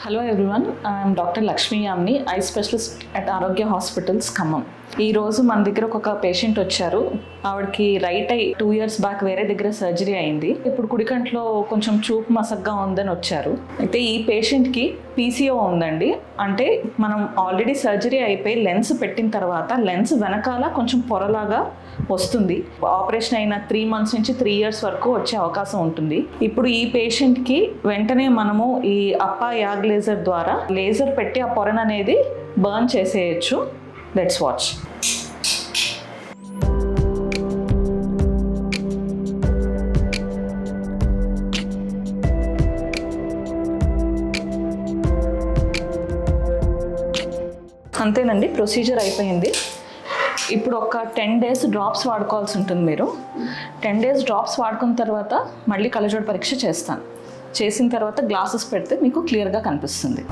Hello everyone I'm doctor Lakshmi Yamini eye specialist at Arogya hospitals Khammam ఈరోజు మన దగ్గర ఒక పేషెంట్ వచ్చారు. ఆవిడకి రైట్ అయ్యి టూ ఇయర్స్ బ్యాక్ వేరే దగ్గర సర్జరీ అయింది. ఇప్పుడు కుడికంట్లో కొంచెం చూపు మసగ్గా ఉందని వచ్చారు. అయితే ఈ పేషెంట్కి పీసీఓ ఉందండి. అంటే మనం ఆల్రెడీ సర్జరీ అయిపోయి లెన్స్ పెట్టిన తర్వాత లెన్స్ వెనకాల కొంచెం పొరలాగా వస్తుంది. ఆపరేషన్ అయిన త్రీ మంత్స్ నుంచి త్రీ ఇయర్స్ వరకు వచ్చే అవకాశం ఉంటుంది. ఇప్పుడు ఈ పేషెంట్కి వెంటనే మనము ఈ అప్పా యాగ్ లేజర్ ద్వారా లేజర్ పెట్టి ఆ పొరను అనేది బర్న్ చేసేయచ్చు. లెట్స్ వాచ్ అంతేనండి ప్రొసీజర్ అయిపోయింది. ఇప్పుడు ఒక టెన్ డేస్ డ్రాప్స్ వాడుకోవాల్సి ఉంటుంది మీరు. టెన్ డేస్ డ్రాప్స్ వాడుకున్న తర్వాత మళ్ళీ కళ్ళజోడు పరీక్ష చేస్తాను. చేసిన తర్వాత గ్లాసెస్ పెడితే మీకు క్లియర్గా కనిపిస్తుంది.